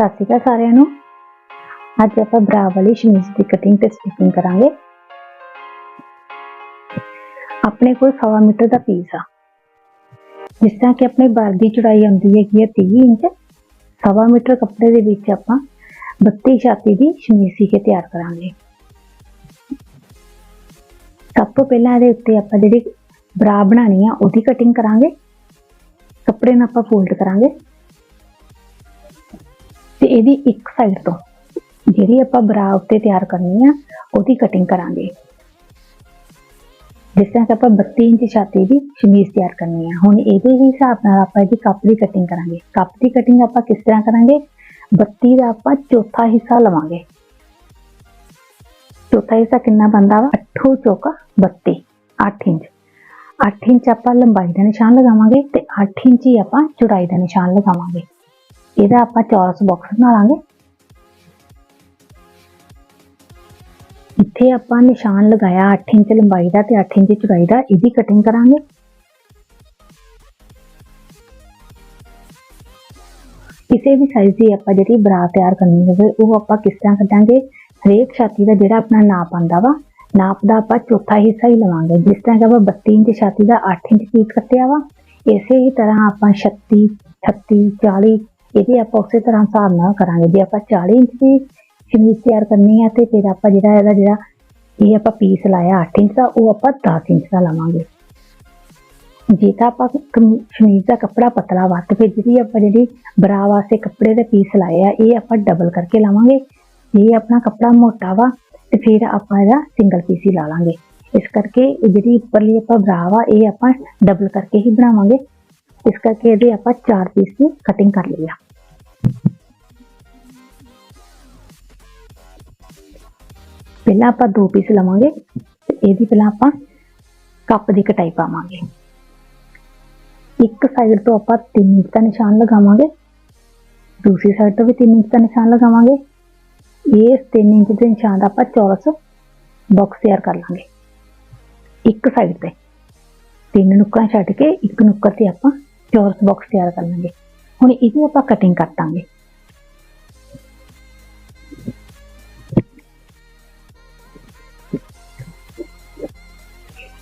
ਸਤਿ ਸ਼੍ਰੀ ਅਕਾਲ ਸਾਰਿਆਂ ਨੂੰ। ਅੱਜ ਆਪਾਂ ਬਰਾ ਵਾਲੀ ਸ਼ਮੀਜ਼ ਦੀ ਕਟਿੰਗ ਤੇ ਸਟਿਚਿੰਗ ਕਰਾਂਗੇ। ਆਪਣੇ ਕੋਲ ਸਵਾ ਮੀਟਰ ਦਾ ਪੀਸ ਆ। ਜਿਸ ਤਰ੍ਹਾਂ ਕਿ ਆਪਣੇ ਬਾਰ ਦੀ ਚੌੜਾਈ ਆਉਂਦੀ ਹੈਗੀ ਹੈ 30 ਇੰਚ, ਸਵਾ ਮੀਟਰ ਕੱਪੜੇ ਦੇ ਵਿੱਚ ਆਪਾਂ 32 ਛਾਤੀ ਦੀ ਸ਼ਮੀਜ਼ ਸੀ ਕੇ ਤਿਆਰ ਕਰਾਂਗੇ। ਸਭ ਤੋਂ ਪਹਿਲਾਂ ਇਹਦੇ ਉੱਤੇ ਆਪਾਂ ਜਿਹੜੀ ਬਰਾ ਬਣਾਣੀ ਆ, ਉਹਦੀ ਕਟਿੰਗ ਕਰਾਂਗੇ। ਕੱਪੜੇ ਨੂੰ ਆਪਾਂ ਫੋਲਡ ਕਰਾਂਗੇ। ਤੇ ਇਹਦੀ ਇੱਕ ਸਾਈਡ ਤੋਂ ਜਿਹੜੀ ਆਪਾਂ ਬਰਾ ਉੱਤੇ ਤਿਆਰ ਕਰਨੀ ਆ, ਉਹਦੀ ਕਟਿੰਗ ਕਰਾਂਗੇ। ਜਿਸ ਤਰ੍ਹਾਂ ਕਿ ਆਪਾਂ 32 ਇੰਚ ਛਾਤੀ ਦੀ ਸ਼ਮੀਜ਼ ਤਿਆਰ ਕਰਨੀ ਆ। ਹੁਣ ਇਹਦੇ ਹੀ ਹਿਸਾਬ ਨਾਲ ਆਪਾਂ ਇਹਦੀ ਕੱਪ ਦੀ ਕਟਿੰਗ ਕਰਾਂਗੇ। ਕੱਪ ਦੀ ਕਟਿੰਗ ਆਪਾਂ ਕਿਸ ਤਰ੍ਹਾਂ ਕਰਾਂਗੇ? 32 ਦਾ ਆਪਾਂ ਚੌਥਾ ਹਿੱਸਾ ਲਵਾਂਗੇ। ਚੌਥਾ ਹਿੱਸਾ ਕਿੰਨਾ ਬਣਦਾ ਵਾ? 8 ਚੌਕਾ 32 8 ਇੰਚ। 8 ਇੰਚ ਆਪਾਂ ਲੰਬਾਈ ਦਾ ਨਿਸ਼ਾਨ ਲਗਾਵਾਂਗੇ ਤੇ 8 ਇੰਚ ਹੀ ਆਪਾਂ ਚੌੜਾਈ ਦਾ ਨਿਸ਼ਾਨ ਲਗਾਵਾਂਗੇ। ਇਹਦਾ ਆਪਾਂ ਚੌਰਸ ਬਾਕਸ ਬਣਾ ਲਾਂਗੇ। ਇੱਥੇ ਆਪਾਂ ਨਿਸ਼ਾਨ ਲਗਾਇਆ 8 ਇੰਚ ਲੰਬਾਈ ਦਾ ਤੇ 8 ਇੰਚ ਚੌੜਾਈ ਦਾ, ਇਹਦੀ ਕਟਿੰਗ ਕਰਾਂਗੇ। ਕਿਸੇ ਵੀ ਸਾਈਜ਼ ਦੀ ਆਪਾਂ ਜਿਹੜੀ ਬਰਾ ਤਿਆਰ ਕਰਨੀ ਹੋਵੇ, ਉਹ ਆਪਾਂ ਕਿਸ ਤਰ੍ਹਾਂ ਕੱਢਾਂਗੇ? ਹਰੇਕ ਛਾਤੀ ਦਾ ਜਿਹੜਾ ਆਪਣਾ ਨਾਪ ਆਂਦਾ ਵਾ, ਨਾਪ ਦਾ ਆਪਾਂ ਚੌਥਾ ਹਿੱਸਾ ਹੀ ਲਵਾਂਗੇ। ਜਿਸ ਤਰ੍ਹਾਂ ਕਿ ਆਪਾਂ 32 ਇੰਚ ਛਾਤੀ ਦਾ 8 ਇੰਚ ਪੀਸ ਕੱਟਿਆ ਵਾ, ਇਸੇ ਹੀ ਤਰ੍ਹਾਂ ਆਪਾਂ 36 36 40 ਇਹਦੇ ਆਪਾਂ ਉਸੇ ਤਰ੍ਹਾਂ ਹਿਸਾਬ ਨਾਲ ਕਰਾਂਗੇ। ਜੇ ਆਪਾਂ 40 ਇੰਚ ਦੀ ਸ਼ਮੀਜ਼ ਤਿਆਰ ਕਰਨੀ ਆ ਤੇ ਫਿਰ ਆਪਾਂ ਜਿਹੜਾ ਇਹਦਾ ਜਿਹੜਾ ਇਹ ਆਪਾਂ ਪੀਸ ਲਾਇਆ 8 ਇੰਚ ਦਾ, ਉਹ ਆਪਾਂ 10 ਇੰਚ ਦਾ ਲਵਾਂਗੇ। ਜੇ ਤਾਂ ਆਪਾਂ ਸ਼ਮੀਜ਼ ਦਾ ਕੱਪੜਾ ਪਤਲਾ ਵਾ, ਤੇ ਫਿਰ ਜਿਹੜੀ ਆਪਾਂ ਜਿਹੜੀ ਬਰਾ ਵਾਸਤੇ ਕੱਪੜੇ ਦੇ ਪੀਸ ਲਾਏ ਆ, ਇਹ ਆਪਾਂ ਡਬਲ ਕਰਕੇ ਲਾਵਾਂਗੇ। ਜੇ ਆਪਣਾ ਕੱਪੜਾ ਮੋਟਾ ਵਾ, ਤੇ ਫਿਰ ਆਪਾਂ ਇਹਦਾ ਸਿੰਗਲ ਪੀਸ ਹੀ ਲਾ ਲਾਂਗੇ। ਇਸ ਕਰਕੇ ਜਿਹੜੀ ਉੱਪਰਲੀ ਆਪਾਂ ਬਰਾ ਵਾ, ਇਹ ਆਪਾਂ ਡਬਲ ਕਰਕੇ ਹੀ ਬਣਾਵਾਂਗੇ। ਇਸ ਕਰਕੇ ਇਹਦੇ ਆਪਾਂ ਚਾਰ ਪੀਸ ਦੀ ਕਟਿੰਗ ਕਰ ਲਈ ਆ ਪਹਿਲਾਂ ਆਪਾਂ ਦੋ ਪੀਸ ਲਵਾਂਗੇ ਤੇ ਇਹਦੀ ਪਹਿਲਾਂ ਆਪਾਂ ਕੱਪ ਦੀ ਕਟਾਈ ਪਾਵਾਂਗੇ। ਇੱਕ ਸਾਈਡ ਤੋਂ ਆਪਾਂ 3 ਇੰਚ ਦਾ ਨਿਸ਼ਾਨ ਲਗਾਵਾਂਗੇ, ਦੂਸਰੀ ਸਾਈਡ ਤੋਂ ਵੀ 3 ਇੰਚ ਦਾ ਨਿਸ਼ਾਨ ਲਗਾਵਾਂਗੇ। ਇਸ 3 ਇੰਚ ਦੇ ਨਿਸ਼ਾਨ ਦਾ ਆਪਾਂ ਚੌਰਸ ਬਾਕਸ ਤਿਆਰ ਕਰ ਲਾਂਗੇ। ਇੱਕ ਸਾਈਡ ਤੇ ਤਿੰਨ ਨੁੱਕਰਾਂ ਛੱਡ ਕੇ ਇੱਕ ਨੁੱਕਰ ਤੇ ਆਪਾਂ ਚੌਰਸ ਬਾਕਸ ਤਿਆਰ ਕਰ ਲਾਂਗੇ ਹੁਣ ਇਹਦੀ ਆਪਾਂ ਕਟਿੰਗ ਕਰ ਦਾਂਗੇ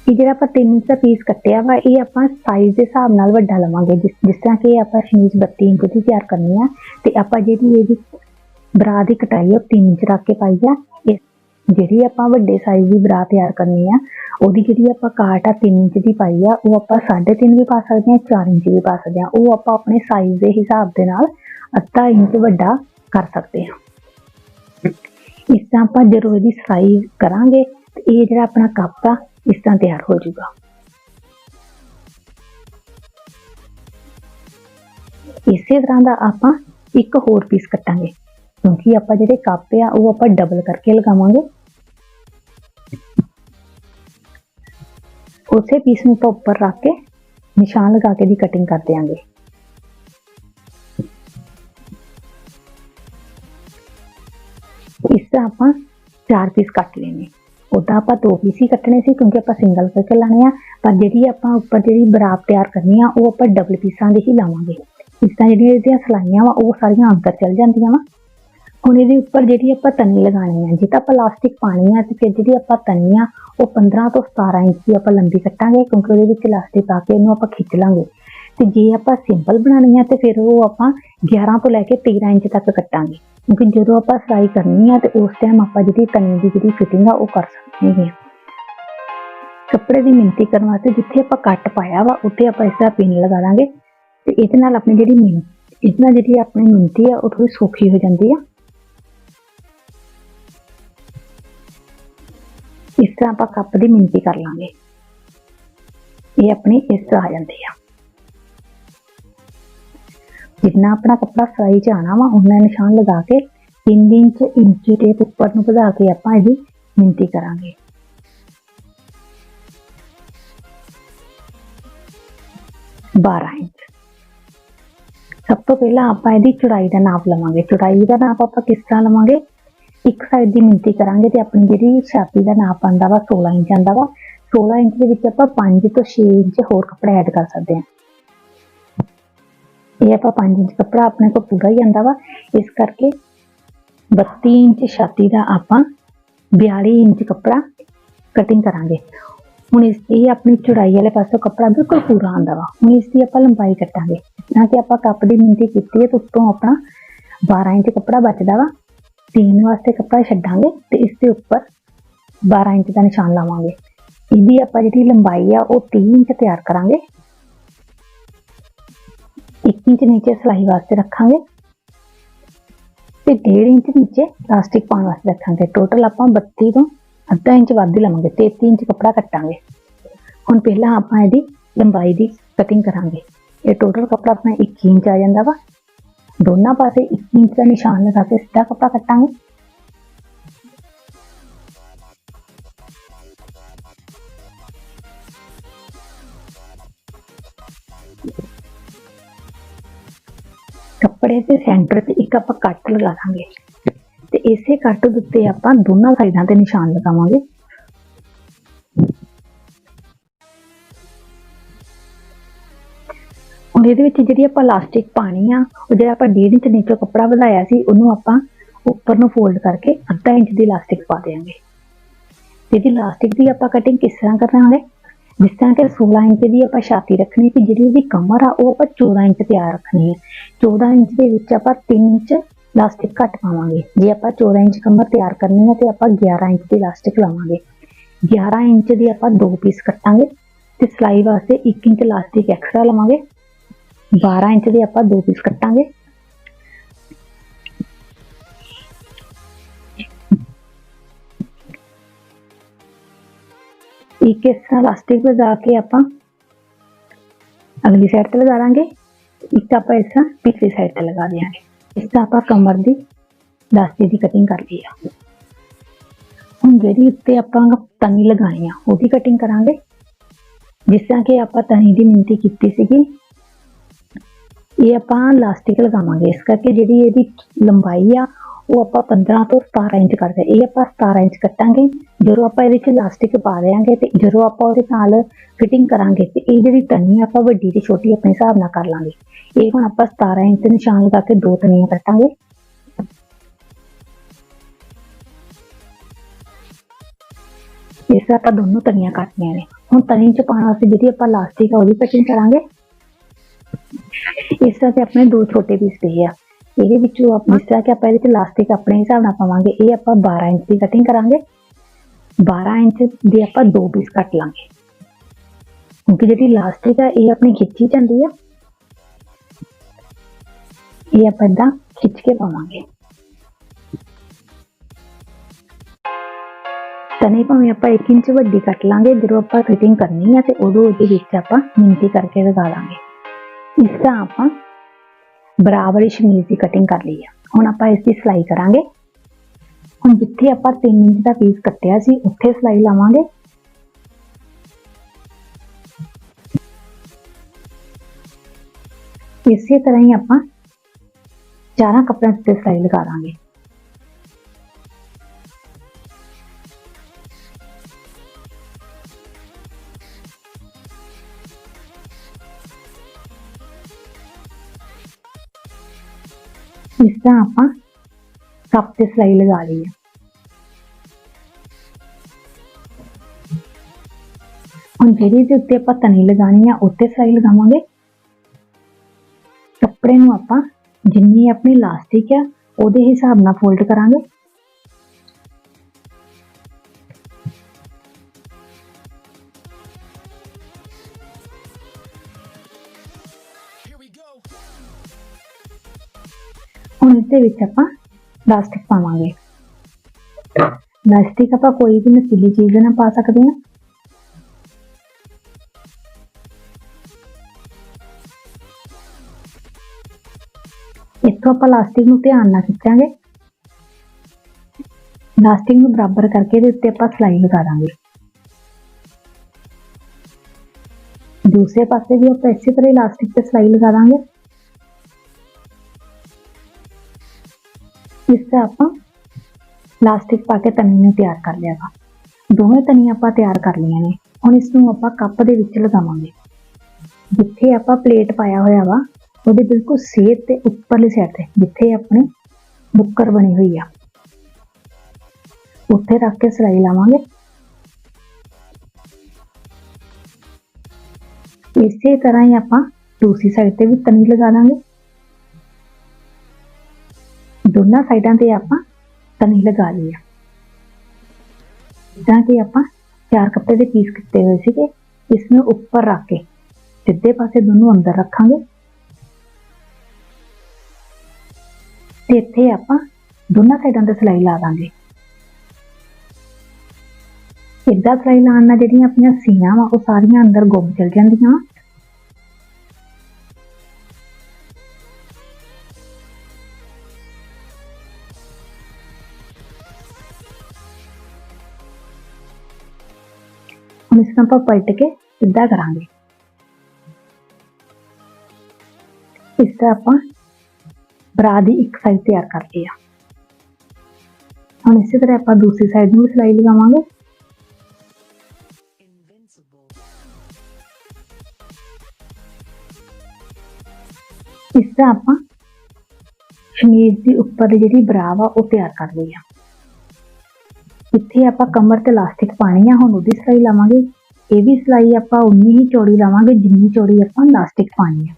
ਇਹ ਜਿਹੜਾ ਆਪਾਂ 3 ਇੰਚ ਦਾ ਪੀਸ ਕੱਟਿਆ ਵਾ ਇਹ ਆਪਾਂ ਸਾਈਜ਼ ਦੇ ਹਿਸਾਬ ਨਾਲ ਵੱਡਾ ਲਵਾਂਗੇ ਜਿਸ ਜਿਸ ਤਰ੍ਹਾਂ ਕਿ ਇਹ ਆਪਾਂ ਸ਼ਮੀਜ਼ 32 ਇੰਚ ਦੀ ਤਿਆਰ ਕਰਨੀ ਆ ਤੇ ਆਪਾਂ ਜਿਹੜੀ ਇਹਦੀ ਬਰਾ ਦੀ ਕਟਾਈ ਉਹ 3 ਇੰਚ ਰੱਖ ਕੇ ਪਾਈ ਆ ਇਹ ਜਿਹੜੀ ਆਪਾਂ ਵੱਡੇ ਸਾਈਜ਼ ਦੀ ਬਰਾ ਤਿਆਰ ਕਰਨੀ ਆ, ਉਹਦੀ ਜਿਹੜੀ ਆਪਾਂ ਕਾਟ ਆ 3 ਇੰਚ ਦੀ ਪਾਈ ਆ, ਉਹ ਆਪਾਂ 3.5 ਵੀ ਪਾ ਸਕਦੇ ਹਾਂ 4 ਇੰਚ ਵੀ ਪਾ ਸਕਦੇ ਹਾਂ, ਉਹ ਆਪਾਂ ਆਪਣੇ ਸਾਈਜ਼ ਦੇ ਹਿਸਾਬ ਦੇ ਨਾਲ ਅੱਧਾ ਇੰਚ ਵੱਡਾ ਕਰ ਸਕਦੇ ਹਾਂ। ਇਸ ਤਰ੍ਹਾਂ ਆਪਾਂ ਜਦੋਂ ਇਹਦੀ ਸਲਾਈ ਕਰਾਂਗੇ, ਤੇ ਇਹ ਜਿਹੜਾ ਆਪਣਾ ਕੱਪ ਆ, ਇਸ ਤਰ੍ਹਾਂ ਤਿਆਰ ਹੋ ਜਾਊਗਾ। ਇਸੇ ਤਰ੍ਹਾਂ ਦਾ ਆਪਾਂ ਇੱਕ ਹੋਰ ਪੀਸ ਕੱਟਾਂਗੇ, ਕਿਉਂਕਿ ਆਪਾਂ ਜਿਹੜੇ ਕੱਪ ਆ, ਉਹ ਆਪਾਂ ਡਬਲ ਕਰਕੇ ਲਗਾਵਾਂਗੇ। ਉਸੇ ਪੀਸ ਨੂੰ ਆਪਾਂ ਉੱਪਰ ਰੱਖ ਕੇ ਨਿਸ਼ਾਨ ਲਗਾ ਕੇ ਦੀ ਕਟਿੰਗ ਕਰ ਦਿਆਂਗੇ ਇਸ ਤਰ੍ਹਾਂ ਆਪਾਂ ਚਾਰ ਪੀਸ ਕੱਟ ਲੈਣੇ ਉਦਾਂ ਆਪਾਂ ਦੋ ਪੀਸ ਹੀ ਕੱਟਣੇ ਸੀ ਕਿਉਂਕਿ ਆਪਾਂ ਸਿੰਗਲ ਕਰਕੇ ਲਾਣੇ ਆ ਪਰ ਜਿਹੜੀ ਆਪਾਂ ਉੱਪਰ ਜਿਹੜੀ ਬਰਾਬ ਤਿਆਰ ਕਰਨੀ ਆ ਉਹ ਆਪਾਂ ਡਬਲ ਪੀਸਾਂ ਦੇ ਹੀ ਲਾਵਾਂਗੇ ਇਸ ਤਰ੍ਹਾਂ ਜਿਹੜੀਆਂ ਇਹਦੀਆਂ ਸਲਾਈਆਂ ਵਾ ਉਹ ਸਾਰੀਆਂ ਅੰਦਰ ਚਲ ਜਾਂਦੀਆਂ ਵਾ ਹੁਣ ਇਹਦੇ ਉੱਪਰ ਜਿਹੜੀ ਆਪਾਂ ਤਣੀ ਲਗਾਣੀ ਆ, ਜੇ ਤਾਂ ਆਪਾਂ ਪਲਾਸਟਿਕ ਪਾਣੀ ਆ ਤੇ ਫਿਰ ਜਿਹੜੀ ਆਪਾਂ ਤਣੀ ਆ, ਉਹ 15 ਤੋਂ 17 ਇੰਚ ਦੀ ਆਪਾਂ ਲੰਬੀ ਕੱਟਾਂਗੇ ਕਿਉਂਕਿ ਉਹਦੇ ਵਿੱਚ ਲਾਸਟਿਕ ਪਾ ਕੇ ਇਹਨੂੰ ਆਪਾਂ ਖਿੱਚ ਲਾਂਗੇ। ਤੇ ਜੇ ਆਪਾਂ ਸਿੰਪਲ ਬਣਾਉਣੀ ਆ ਤੇ ਫਿਰ ਉਹ ਆਪਾਂ 11 ਤੋਂ ਲੈ ਕੇ 13 ਇੰਚ ਤੱਕ ਕੱਟਾਂਗੇ। ਕਿਉਂਕਿ ਜਦੋਂ ਆਪਾਂ ਸਿਲਾਈ ਕਰਨੀ ਆ ਤੇ ਉਸ ਟਾਈਮ ਆਪਾਂ ਜਿਹੜੀ ਤਣੀ ਦੀ ਜਿਹੜੀ ਫਿਟਿੰਗ ਆ, ਉਹ ਕਰ ਸਕਦੇ ਹਾਂ ਕੱਪੜੇ ਦੀ ਮਿਣਤੀ ਕਰਨ ਵਾਸਤੇ ਜਿੱਥੇ ਆਪਾਂ ਕੱਟ ਪਾਇਆ ਵਾ, ਉੱਥੇ ਆਪਾਂ ਇਸ ਤਰ੍ਹਾਂ ਪਿੰਨ ਲਗਾ ਲਾਂਗੇ ਤੇ ਇਹਦੇ ਨਾਲ ਆਪਣੀ ਜਿਹੜੀ ਮਿਣ ਇਸ ਨਾਲ ਜਿਹੜੀ ਆਪਣੀ ਮਿਣਤੀ ਆ, ਉਹ ਥੋੜੀ ਸੌਖੀ ਹੋ ਜਾਂਦੀ ਆ। ਇਸ ਤਰ੍ਹਾਂ ਆਪਾਂ ਕੱਪ ਦੀ ਮਿਣਤੀ ਕਰ ਲਾਂਗੇ। ਇਹ ਆਪਣੀ ਇਸ ਤਰ੍ਹਾਂ ਆ ਜਾਂਦੀ ਆ। ਜਿੰਨਾ ਆਪਣਾ ਕੱਪੜਾ ਸਿਲਾਈ ਚ ਆਣਾ ਵਾ ਉਹਨਾਂ ਨਿਸ਼ਾਨ ਲਗਾ ਕੇ 3 ਇੰਚ, ਇੰਚੀ ਟੇਪ ਉੱਪਰ ਨੂੰ ਵਧਾ ਕੇ ਆਪਾਂ ਇਹਦੀ ਮਿਣਤੀ ਕਰਾਂਗੇ। ਬਾਰਾਂ ਇੰਚ। ਸਭ ਤੋਂ ਪਹਿਲਾਂ ਆਪਾਂ ਇਹਦੀ ਚੌੜਾਈ ਦਾ ਨਾਪ ਲਵਾਂਗੇ। ਚੌੜਾਈ ਦਾ ਨਾਪ ਆਪਾਂ ਕਿਸ ਤਰ੍ਹਾਂ ਲਵਾਂਗੇ? ਇੱਕ ਸਾਈਡ ਦੀ ਮਿਣਤੀ ਕਰਾਂਗੇ ਤੇ ਆਪਣੀ ਜਿਹੜੀ ਛਾਤੀ ਦਾ ਨਾਪ ਆਂਦਾ ਵਾ 16 ਇੰਚ ਆਂਦਾ ਵਾ 16 ਇੰਚ ਦੇ ਵਿੱਚ ਆਪਾਂ 5 ਤੋਂ 6 ਇੰਚ ਹੋਰ ਕੱਪੜਾ ਐਡ ਕਰ ਸਕਦੇ ਹਾਂ। ਇਹ ਆਪਾਂ 5 ਇੰਚ ਕੱਪੜਾ ਆਪਣੇ ਕੋਲ ਪੂਰਾ ਹੀ ਆਂਦਾ ਵਾ, ਇਸ ਕਰਕੇ 32 ਇੰਚ ਛਾਤੀ ਦਾ ਆਪਾਂ 42 ਇੰਚ ਕੱਪੜਾ ਕਟਿੰਗ ਕਰਾਂਗੇ। ਹੁਣ ਇਸ ਇਹ ਆਪਣੀ ਚੌੜਾਈ ਵਾਲੇ ਪਾਸੋਂ ਕੱਪੜਾ ਬਿਲਕੁਲ ਪੂਰਾ ਆਂਦਾ ਵਾ, ਹੁਣ ਇਸ ਦੀ ਆਪਾਂ ਲੰਬਾਈ ਕੱਟਾਂਗੇ। ਨਾ ਕਿ ਆਪਾਂ ਕੱਪ ਦੀ ਮਿੰਤੀ ਕੀਤੀ ਹੈ ਤੇ ਉੱਤੋਂ ਆਪਣਾ 12 ਇੰਚ ਕੱਪੜਾ ਬਚਦਾ ਵਾ। ਸੀਨ ਵਾਸਤੇ ਕੱਪੜਾ ਛੱਡਾਂਗੇ ਤੇ ਇਸ ਦੇ ਉੱਪਰ 12 ਇੰਚ ਦਾ ਨਿਸ਼ਾਨ ਲਾਵਾਂਗੇ ਇਹਦੀ ਆਪਾਂ ਜਿਹੜੀ ਲੰਬਾਈ ਆ ਉਹ 3 ਇੰਚ ਤਿਆਰ ਕਰਾਂਗੇ 1 ਇੰਚ ਨੀਚੇ ਸਿਲਾਈ ਵਾਸਤੇ ਰੱਖਾਂਗੇ ਤੇ 1.5 ਇੰਚ ਨੀਚੇ ਪਲਾਸਟਿਕ ਪਾਉਣ ਵਾਸਤੇ ਰੱਖਾਂਗੇ ਟੋਟਲ ਆਪਾਂ 32 ਤੋਂ ਅੱਧਾ ਇੰਚ ਵੱਧ ਹੀ ਲਵਾਂਗੇ 33 ਇੰਚ ਕੱਪੜਾ ਕੱਟਾਂਗੇ ਹੁਣ ਪਹਿਲਾਂ ਆਪਾਂ ਇਹਦੀ ਲੰਬਾਈ ਦੀ ਕਟਿੰਗ ਕਰਾਂਗੇ ਇਹ ਟੋਟਲ ਕੱਪੜਾ ਆਪਣਾ 21 ਇੰਚ ਆ ਜਾਂਦਾ ਵਾ ਦੋਨਾਂ ਪਾਸੇ 21 ਇੰਚ ਦਾ ਨਿਸ਼ਾਨ ਲਗਾ ਕੇ ਸਿੱਧਾ ਕੱਪੜਾ ਕੱਟਾਂਗੇ ਕੱਪੜੇ ਦੇ ਸੈਂਟਰ ਤੇ ਇੱਕ ਆਪਾਂ ਕੱਟ ਲਗਾ ਦਾਂਗੇ ਤੇ ਇਸੇ ਕੱਟ ਦੇ ਉੱਤੇ ਆਪਾਂ ਦੋਨਾਂ ਸਾਈਡਾਂ ਤੇ ਨਿਸ਼ਾਨ ਲਗਾਵਾਂਗੇ ਇਹਦੇ ਵਿੱਚ ਜਿਹੜੀ ਆਪਾਂ ਲਾਸਟਿਕ ਪਾਣੀ ਆ, ਉਹ ਜਿਹੜਾ ਆਪਾਂ 1.5 ਇੰਚ ਨੀਚੇ ਕੱਪੜਾ ਵਧਾਇਆ ਸੀ, ਉਹਨੂੰ ਆਪਾਂ ਉੱਪਰ ਨੂੰ ਫੋਲਡ ਕਰਕੇ ਅੱਧਾ ਇੰਚ ਦੀ ਲਾਸਟਿਕ ਪਾ ਦੇਵਾਂਗੇ ਤੇ ਇਹਦੀ ਲਾਸਟਿਕ ਦੀ ਆਪਾਂ ਕਟਿੰਗ ਕਿਸ ਤਰ੍ਹਾਂ ਕਰਾਂਗੇ? ਜਿਸ ਤਰ੍ਹਾਂ ਕਿ 16 ਇੰਚ ਦੀ ਆਪਾਂ ਛਾਤੀ ਰੱਖਣੀ ਤੇ ਜਿਹੜੀ ਉਹਦੀ ਕਮਰ ਆ, ਉਹ ਆਪਾਂ 14 ਇੰਚ ਤਿਆਰ ਰੱਖਣੀ ਹੈ 14 ਇੰਚ ਦੇ ਵਿੱਚ ਆਪਾਂ 3 ਇੰਚ ਲਾਸਟਿਕ ਘੱਟ ਪਾਵਾਂਗੇ। ਜੇ ਆਪਾਂ 14 ਇੰਚ ਕਮਰ ਤਿਆਰ ਕਰਨੀ ਹੈ ਤੇ ਆਪਾਂ 11 ਇੰਚ ਦੀ ਲਾਸਟਿਕ ਲਾਵਾਂਗੇ। 11 ਇੰਚ ਦੀ ਆਪਾਂ ਦੋ ਪੀਸ ਕੱਟਾਂਗੇ, ਤੇ ਸਿਲਾਈ ਵਾਸਤੇ 1 ਇੰਚ ਲਾਸਟਿਕ ਐਕਸਟਰਾ ਲਵਾਂਗੇ। 12 ਇੰਚ ਦੇ ਆਪਾਂ ਦੋ ਪੀਸ ਕੱਟਾਂਗੇ ਇੱਕ ਇਸ ਤਰ੍ਹਾਂ ਇਲਾਸਟਿਕ ਲਗਾ ਕੇ ਆਪਾਂ ਅਗਲੀ ਸਾਈਡ ਤੇ ਲਗਾ ਦਾਂਗੇ ਇੱਕ ਆਪਾਂ ਇਸ ਤਰ੍ਹਾਂ ਪਿਛਲੀ ਸਾਈਡ ਤੇ ਲਗਾ ਦਿਆਂਗੇ ਇਸ ਤਰ੍ਹਾਂ ਆਪਾਂ ਕਮਰ ਦੀ ਇਲਾਸਟਿਕ ਦੀ ਕਟਿੰਗ ਕਰ ਲਈ ਆ ਹੁਣ ਜਿਹੜੀ ਉੱਤੇ ਆਪਾਂ ਤਣੀ ਲਗਾਣੀ ਆ ਉਹਦੀ ਕਟਿੰਗ ਕਰਾਂਗੇ ਜਿਸ ਤਰ੍ਹਾਂ ਕਿ ਆਪਾਂ ਤਣੀ ਦੀ ਮਿਣਤੀ ਕੀਤੀ ਸੀਗੀ ਇਹ ਆਪਾਂ ਲਾਸਟਿਕ ਲਗਾਵਾਂਗੇ। ਇਸ ਕਰਕੇ ਜਿਹੜੀ ਇਹਦੀ ਲੰਬਾਈ ਆ, ਉਹ ਆਪਾਂ 15 ਤੋਂ 17 ਇੰਚ ਕਰਦੇ ਇਹ ਆਪਾਂ 17 ਇੰਚ ਕੱਟਾਂਗੇ। ਜਦੋਂ ਆਪਾਂ ਇਹਦੇ ਵਿੱਚ ਲਾਸਟਿਕ ਪਾ ਦੇਾਂਗੇ ਤੇ ਜਦੋਂ ਆਪਾਂ ਉਹਦੇ ਨਾਲ ਫਿਟਿੰਗ ਕਰਾਂਗੇ ਤੇ ਇਹ ਜਿਹੜੀ ਤਣੀ ਆਪਾਂ ਵੱਡੀ ਤੇ ਛੋਟੀ ਆਪਣੇ ਹਿਸਾਬ ਨਾਲ ਕਰ ਲਾਂਗੇ। ਇਹ ਹੁਣ ਆਪਾਂ 17 ਇੰਚ ਦੇ ਨਿਸ਼ਾਨ ਲਗਾ ਕੇ ਦੋ ਤਣੀਆਂ ਕੱਟਾਂਗੇ। ਇਸ ਤਰ੍ਹਾਂ ਆਪਾਂ ਦੋਨੋਂ ਤਣੀਆਂ ਕੱਟਣੀਆਂ ਨੇ। ਹੁਣ ਤਣੀ ਚ ਪਾਉਣ ਵਾਸਤੇ ਜਿਹੜੀ ਆਪਾਂ ਲਾਸਟਿਕ ਆ, ਉਹਦੀ ਕਟਿੰਗ ਕਰਾਂਗੇ। ਇਸ ਤਰ੍ਹਾਂ ਤੇ ਆਪਣੇ ਦੋ ਛੋਟੇ ਪੀਸ ਪਏ ਆ। ਇਹਦੇ ਵਿੱਚੋਂ ਆਪਾਂ ਜਿਸ ਤਰ੍ਹਾਂ ਕਿ ਆਪਾਂ ਇਹਦੇ ਵਿੱਚ ਲਾਸਟਿਕ ਆਪਣੇ ਹਿਸਾਬ ਨਾਲ ਪਾਵਾਂਗੇ। ਇਹ ਆਪਾਂ 12 ਇੰਚ ਦੀ ਕਟਿੰਗ ਕਰਾਂਗੇ। 12 ਇੰਚ ਦੇ ਆਪਾਂ ਦੋ ਪੀਸ ਕੱਟ ਲਾਂਗੇ। ਕਿਉਂਕਿ ਜਿਹੜੀ ਲਾਸਟਿਕ ਆ, ਇਹ ਆਪਣੀ ਖਿੱਚੀ ਜਾਂਦੀ ਆ। ਇਹ ਆਪਾਂ ਏਦਾਂ ਖਿੱਚ ਕੇ ਪਾਵਾਂਗੇ। ਤਨੇ ਭਾਵੇਂ ਆਪਾਂ 1 ਇੰਚ ਵੱਡੀ ਕੱਟ ਲਾਂਗੇ, ਜਦੋਂ ਆਪਾਂ ਫਿਟਿੰਗ ਕਰਨੀ ਆ ਤੇ ਉਦੋਂ ਉਹਦੇ ਵਿੱਚ ਆਪਾਂ ਮਿੰਤੀ ਕਰਕੇ ਲਗਾ ਲਾਂਗੇ। ਇਸ ਤਰ੍ਹਾਂ ਆਪਾਂ ਬਰਾਬਰ ਹੀ ਸ਼ਮੀਜ਼ ਦੀ ਕਟਿੰਗ ਕਰ ਲਈ ਆ ਹੁਣ ਆਪਾਂ ਇਸ ਦੀ ਸਿਲਾਈ ਕਰਾਂਗੇ ਹੁਣ ਜਿੱਥੇ ਆਪਾਂ 3 ਇੰਚ ਦਾ ਪੀਸ ਕੱਟਿਆ ਸੀ ਉੱਥੇ ਸਿਲਾਈ ਲਾਵਾਂਗੇ ਇਸੇ ਤਰ੍ਹਾਂ ਹੀ ਆਪਾਂ ਚਾਰਾਂ ਕੱਪੜਿਆਂ ਤੇ ਸਿਲਾਈ ਲਗਾ ਇਸ ਤਰ੍ਹਾਂ ਆਪਾਂ ਕੱਪ ਤੇ ਸਿਲਾਈ ਲਗਾ ਲਈ ਹੈ ਹੁਣ ਜਿਹੜੀ ਦੇ ਉੱਤੇ ਆਪਾਂ ਤਣੀ ਲਗਾਣੀ ਆ ਉੱਤੇ ਸਿਲਾਈ ਲਗਾਵਾਂਗੇ। ਕੱਪੜੇ ਨੂੰ ਆਪਾਂ ਜਿੰਨੀ ਆਪਣੀ ਲਾਸਟਿਕ ਆ, ਉਹਦੇ ਹਿਸਾਬ ਨਾਲ ਫੋਲਡ ਕਰਾਂਗੇ। ਹੁਣ ਇਹਦੇ ਵਿੱਚ ਆਪਾਂ ਪਲਾਸਟਿਕ ਪਾਵਾਂਗੇ। ਪਲਾਸਟਿਕ ਆਪਾਂ ਕੋਈ ਵੀ ਨਕਲੀ ਚੀਜ਼ ਨਾਲ ਪਾ ਸਕਦੇ ਹਾਂ। ਇੱਥੋਂ ਆਪਾਂ ਲਾਸਟਿਕ ਨੂੰ ਧਿਆਨ ਨਾਲ ਖਿੱਚਾਂਗੇ। ਪਲਾਸਟਿਕ ਨੂੰ ਬਰਾਬਰ ਕਰਕੇ ਇਹਦੇ ਉੱਤੇ ਆਪਾਂ ਸਿਲਾਈ ਲਗਾ ਦਾਂਗੇ। ਦੂਸਰੇ ਪਾਸੇ ਵੀ ਆਪਾਂ ਇਸੇ ਤਰ੍ਹਾਂ ਇਲਾਸਟਿਕ ਤੇ ਸਿਲਾਈ ਲਗਾ ਦਾਂਗੇ। ਇਸ ਤਰ੍ਹਾਂ ਆਪਾਂ ਪਲਾਸਟਿਕ ਪਾ ਕੇ ਤਣੀ ਨੂੰ ਤਿਆਰ ਕਰ ਲਿਆ ਵਾ ਦੋਵੇਂ ਤਣੀਆਂ ਆਪਾਂ ਤਿਆਰ ਕਰ ਲਈਆਂ ਨੇ। ਹੁਣ ਇਸ ਨੂੰ ਆਪਾਂ ਕੱਪ ਦੇ ਵਿੱਚ ਲਗਾਵਾਂਗੇ। ਜਿੱਥੇ ਆਪਾਂ ਪਲੇਟ ਪਾਇਆ ਹੋਇਆ ਵਾ, ਉਹਦੇ ਬਿਲਕੁਲ ਸੇਧ ਤੇ ਉੱਪਰਲੀ ਸਾਈਡ ਤੇ, ਜਿੱਥੇ ਆਪਣੇ ਬੁੱਕਰ ਬਣੀ ਹੋਈ ਆ। ਉੱਥੇ ਰੱਖ ਕੇ ਸਿਲਾਈ ਲਾਵਾਂਗੇ। ਇਸੇ ਤਰ੍ਹਾਂ ਹੀ ਆਪਾਂ ਦੂਸਰੀ ਸਾਈਡ ਤੇ ਵੀ ਤਣੀ ਲਗਾ ਦਾਂਗੇ। ਦੋਨਾਂ ਸਾਈਡਾਂ ਤੇ ਆਪਾਂ ਤਣੀ ਲਗਾ ਲਈ ਆ। ਜਿੱਦਾਂ ਕਿ ਆਪਾਂ ਚਾਰ ਕੱਪੜੇ ਦੇ ਪੀਸ ਕੀਤੇ ਹੋਏ ਸੀਗੇ, ਇਸ ਨੂੰ ਉੱਪਰ ਰੱਖ ਕੇ ਸਿੱਧੇ ਪਾਸੇ ਦੋਨੋਂ ਅੰਦਰ ਰੱਖਾਂਗੇ। ਤੇ ਇੱਥੇ ਆਪਾਂ ਦੋਨਾਂ ਸਾਈਡਾਂ ਤੇ ਸਿਲਾਈ ਲਾ ਦਾਂਗੇ। ਇੱਦਾਂ ਸਿਲਾਈ ਲਾਉਣ ਨਾਲ ਜਿਹੜੀਆਂ ਆਪਣੀਆਂ ਸੀਆਂ ਵਾ, ਉਹ ਸਾਰੀਆਂ ਅੰਦਰ ਗੁੰਮ ਚਲ ਜਾਂਦੀਆਂ। ਹੁਣ ਇਸ ਨੂੰ ਆਪਾਂ ਪਲਟ ਕੇ ਸਿੱਧਾ ਕਰਾਂਗੇ ਇਸ ਤਰ੍ਹਾਂ ਆਪਾਂ ਬਰਾ ਦੀ ਇੱਕ ਸਾਈਡ ਤਿਆਰ ਕਰ ਲਈ ਆ ਹੁਣ ਇਸੇ ਤਰ੍ਹਾਂ ਆਪਾਂ ਦੂਸਰੀ ਸਾਈਡ ਨੂੰ ਵੀ ਸਿਲਾਈ ਲਗਾਵਾਂਗੇ ਇਸ ਤਰ੍ਹਾਂ ਆਪਾਂ ਸ਼ਮੀਜ਼ ਦੀ ਉੱਪਰ ਦੀ ਜਿਹੜੀ ਬਰਾ ਵਾ ਉਹ ਤਿਆਰ ਕਰ ਲਈ ਆ ਇੱਥੇ ਆਪਾਂ ਕਮਰ ਤੇ ਇਲਾਸਟਿਕ ਪਾਣੀ ਆ, ਹੁਣ ਉਹਦੀ ਸਿਲਾਈ ਲਾਵਾਂਗੇ। ਇਹ ਵੀ ਸਿਲਾਈ ਆਪਾਂ ਉਨੀ ਹੀ ਚੌੜੀ ਲਾਵਾਂਗੇ ਜਿੰਨੀ ਚੌੜੀ ਆਪਾਂ ਇਲਾਸਟਿਕ ਪਾਣੀ ਆ।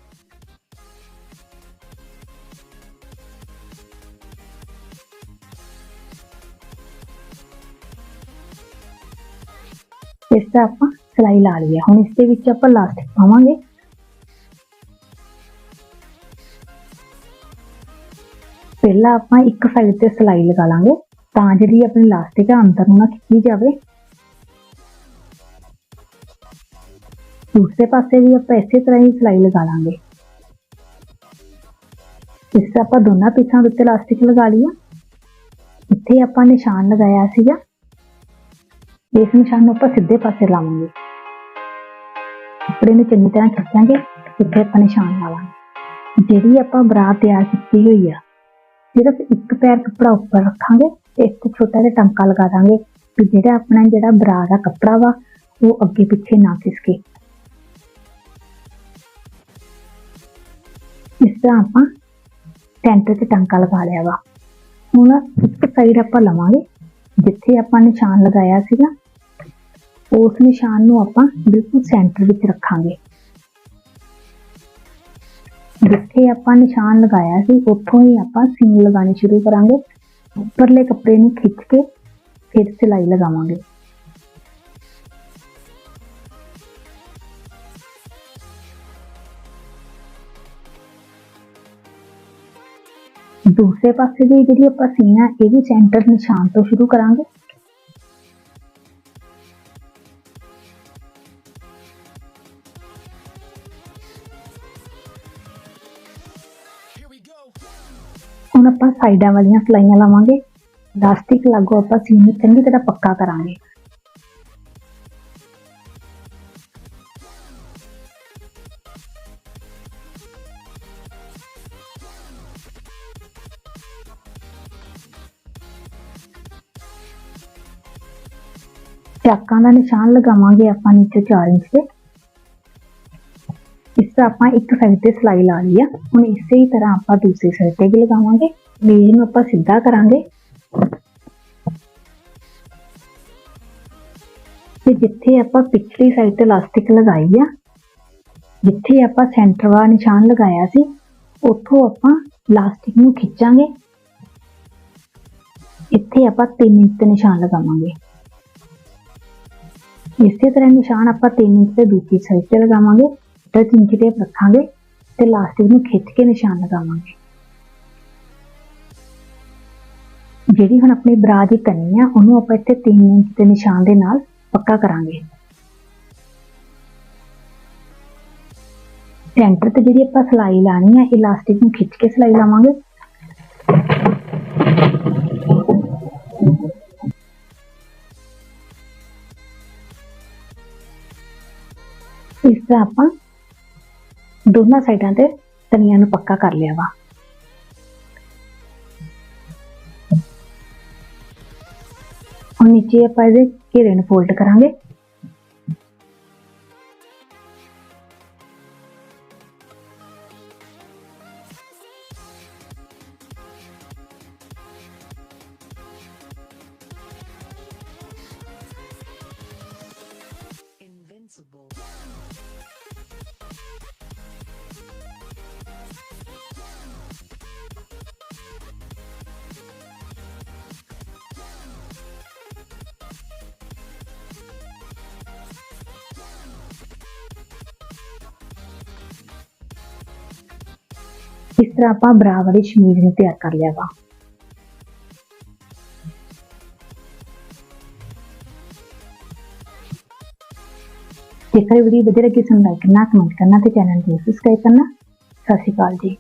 ਇਸ ਦਾ ਆਪਾਂ ਸਿਲਾਈ ਲਾ ਲਈ ਆ। ਹੁਣ ਇਸ ਦੇ ਵਿੱਚ ਆਪਾਂ ਲਾਸਟਿਕ ਪਾਵਾਂਗੇ। ਪਹਿਲਾਂ ਆਪਾਂ ਇੱਕ ਸਾਈਡ ਤੇ ਸਿਲਾਈ ਲਗਾ ਲਾਂਗੇ। ਤਾਂ ਜਿਹੜੀ ਆਪਣੀ ਲਾਸਟਿਕ ਆ ਅੰਦਰ ਨੂੰ ਨਾ ਖਿੱਚੀ ਜਾਵੇ। ਦੂਸਰੇ ਪਾਸੇ ਵੀ ਆਪਾਂ ਇਸੇ ਤਰ੍ਹਾਂ ਹੀ ਸਿਲਾਈ ਲਗਾ ਲਾਂਗੇ। ਇਸ ਤਰ੍ਹਾਂ ਆਪਾਂ ਦੋਨਾਂ ਪੀਸਾਂ ਦੇ ਉੱਤੇ ਲਾਸਟਿਕ ਲਗਾ ਲਿਆ ਇੱਥੇ ਆਪਾਂ ਨਿਸ਼ਾਨ ਲਗਾਇਆ ਸੀਗਾ। ਇਸ ਨਿਸ਼ਾਨ ਨੂੰ ਆਪਾਂ ਸਿੱਧੇ ਪਾਸੇ ਲਾਵਾਂਗੇ। ਕੱਪੜੇ ਨੂੰ ਚੰਗੀ ਤਰ੍ਹਾਂ ਖਿੱਚਾਂਗੇ ਇੱਥੇ ਆਪਾਂ ਨਿਸ਼ਾਨ ਲਾਵਾਂਗੇ। ਜਿਹੜੀ ਆਪਾਂ ਬਰਾ ਤਿਆਰ ਕੀਤੀ ਹੋਈ ਆ ਸਿਰਫ ਇੱਕ ਪੈਰ ਕੱਪੜਾ ਉੱਪਰ ਰੱਖਾਂਗੇ ਤੇ ਇੱਕ ਛੋਟਾ ਜਿਹਾ ਟਾਂਕਾ ਲਗਾ ਦਾਂਗੇ ਕਿ ਜਿਹੜਾ ਆਪਣਾ ਜਿਹੜਾ ਬਰਾ ਦਾ ਕੱਪੜਾ ਵਾ, ਉਹ ਅੱਗੇ ਪਿੱਛੇ ਨਾ ਖਿਸਕੇ। ਇਸ ਤਰ੍ਹਾਂ ਆਪਾਂ ਸੈਂਟਰ ਤੇ ਟਾਂਕਾ ਲਗਾ ਲਿਆ ਵਾ। ਹੁਣ ਇੱਕ ਸਾਈਡ ਆਪਾਂ ਲਵਾਂਗੇ, ਜਿੱਥੇ ਆਪਾਂ ਨਿਸ਼ਾਨ ਲਗਾਇਆ ਸੀਗਾ, ਉਸ ਨਿਸ਼ਾਨ ਨੂੰ ਆਪਾਂ ਬਿਲਕੁਲ ਸੈਂਟਰ ਵਿੱਚ ਰੱਖਾਂਗੇ। ਜਿੱਥੇ ਆਪਾਂ ਨਿਸ਼ਾਨ ਲਗਾਇਆ ਸੀ, ਉੱਥੋਂ ਹੀ ਆਪਾਂ ਸੀਨ ਲਗਾਣੀ ਸ਼ੁਰੂ ਕਰਾਂਗੇ। ਉੱਪਰਲੇ ਕੱਪੜੇ ਨੂੰ ਖਿੱਚ ਕੇ ਫਿਰ ਸਿਲਾਈ ਲਗਾਵਾਂਗੇ। ਦੂਸਰੇ ਪਾਸੇ ਦੀ ਜਿਹੜੀ ਆਪਾਂ ਸੀਨ ਆ ਇਹ ਵੀ ਸੈਂਟਰ ਨਿਸ਼ਾਨ ਤੋਂ ਸ਼ੁਰੂ ਕਰਾਂਗੇ। ਸਾਈਡਾਂ ਵਾਲੀਆਂ ਸਲਾਈਆਂ ਲਾਵਾਂਗੇ ਇਲਾਸਟਿਕ ਲਾਗੋ ਆਪਾਂ ਸੀਨ ਨੂੰ ਚੰਗੀ ਤਰ੍ਹਾਂ ਪੱਕਾ ਕਰਾਂਗੇ ਚਾਕਾਂ ਦਾ ਨਿਸ਼ਾਨ ਲਗਾਵਾਂਗੇ ਆਪਾਂ ਨੀਚੇ 4 ਇੰਚ ਤੇ ਇਸ ਤਰ੍ਹਾਂ ਆਪਾਂ ਇੱਕ ਸਾਈਡ ਤੇ ਸਿਲਾਈ ਲਾ ਲਈ ਆ ਹੁਣ ਇਸੇ ਹੀ ਤਰ੍ਹਾਂ ਆਪਾਂ ਦੂਸਰੀ ਸਾਈਡ ਤੇ ਵੀ ਲਗਾਵਾਂਗੇ ਲੀਜ ਨੂੰ ਆਪਾਂ ਸਿੱਧਾ ਕਰਾਂਗੇ। ਤੇ ਜਿੱਥੇ ਆਪਾਂ ਪਿਛਲੀ ਸਾਈਡ ਤੇ ਇਲਾਸਟਿਕ ਲਗਾਈ ਆ, ਜਿੱਥੇ ਆਪਾਂ ਸੈਂਟਰ ਵਾਲਾ ਨਿਸ਼ਾਨ ਲਗਾਇਆ ਸੀ, ਉੱਥੋਂ ਆਪਾਂ ਇਲਾਸਟਿਕ ਨੂੰ ਖਿੱਚਾਂਗੇ। ਇੱਥੇ ਆਪਾਂ 3 ਇੰਚ ਤੇ ਨਿਸ਼ਾਨ ਲਗਾਵਾਂਗੇ। ਇਸੇ ਤਰ੍ਹਾਂ ਨਿਸ਼ਾਨ ਆਪਾਂ 3 ਇੰਚ ਤੇ ਦੂਜੀ ਸਾਈਡ ਤੇ ਲਗਾਵਾਂਗੇ ਟੱਚ ਇੰਚ ਟੇਪ ਰੱਖਾਂਗੇ ਤੇ ਇਲਾਸਟਿਕ ਨੂੰ ਖਿੱਚ ਕੇ ਨਿਸ਼ਾਨ ਲਗਾਵਾਂਗੇ। ਜਿਹੜੀ ਹੁਣ ਆਪਣੀ ਬਰਾ ਦੀ ਕਨੀ ਆ, ਉਹਨੂੰ ਆਪਾਂ ਇੱਥੇ 3 ਇੰਚ ਦੇ ਨਿਸ਼ਾਨ ਦੇ ਨਾਲ ਪੱਕਾ ਕਰਾਂਗੇ। ਸੈਂਟਰ ਤੇ ਜਿਹੜੀ ਆਪਾਂ ਸਿਲਾਈ ਲਾਣੀ ਹੈ ਇਲਾਸਟਿਕ ਨੂੰ ਖਿੱਚ ਕੇ ਸਿਲਾਈ ਲਾਵਾਂਗੇ। ਇਸ ਤਰ੍ਹਾਂ ਆਪਾਂ ਦੋਨਾਂ ਸਾਈਡਾਂ ਤੇ ਤਨੀਆਂ ਨੂੰ ਪੱਕਾ ਕਰ ਲਿਆ ਵਾ। ਹੁਣ ਨੀਚੇ ਆਪਾਂ ਇਹਦੇ ਘੇਰੇ ਨੂੰ ਫੋਲਡ ਕਰਾਂਗੇ। ਇਸ ਤਰ੍ਹਾਂ ਆਪਾਂ ਬਰਾ ਵਾਲੀ ਸ਼ਮੀਜ਼ ਨੂੰ ਤਿਆਰ ਕਰ ਲਿਆ ਵਾ। ਜੇਕਰ ਵੀਡੀਓ ਵਧੀਆ ਲੱਗੀ ਤਾਂ ਲਾਈਕ ਕਰਨਾ ਕਮੈਂਟ ਕਰਨਾ ਤੇ ਚੈਨਲ ਨੂੰ ਸਬਸਕ੍ਰਾਈਬ ਕਰਨਾ। ਸਤਿ ਸ਼੍ਰੀ ਅਕਾਲ ਜੀ।